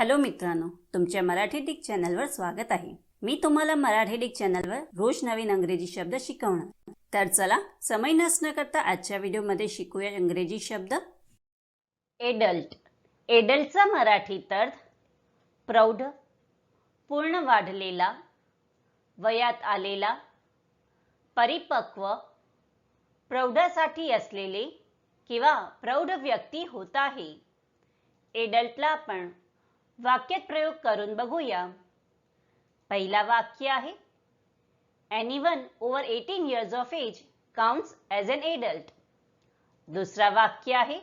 Hello मित्रांनो तुमच्या Marathi Dick चॅनलवर स्वागत आहे. मी तुम्हाला मराठी डिक चॅनलवर रोज नवीन अंग्रेजी शब्द शिकवणार. तर चला समय नसणं करता आजच्या व्हिडिओमध्ये शिकूया इंग्रजी शब्द. एडल्ट एडल्टचा मराठी अर्थ प्रौढ पूर्ण वाढलेला वयात आलेला परिपक्व प्रौढासाठी असलेले किंवा प्रौढ व्यक्ती होत आहे. एडल्टला आपण वाक्यात प्रयोग करून बघूया. पहिला वाक्य आहे anyone over eighteen years of age counts as an adult दुसरा वाक्य आहे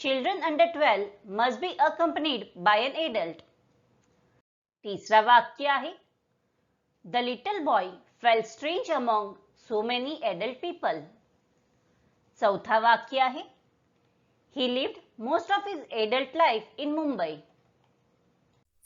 children under twelve must be accompanied by an adult तिसरा वाक्य आहे the little boy felt strange among so many adult people चौथा वाक्य आहे he lived most of his adult life in Mumbai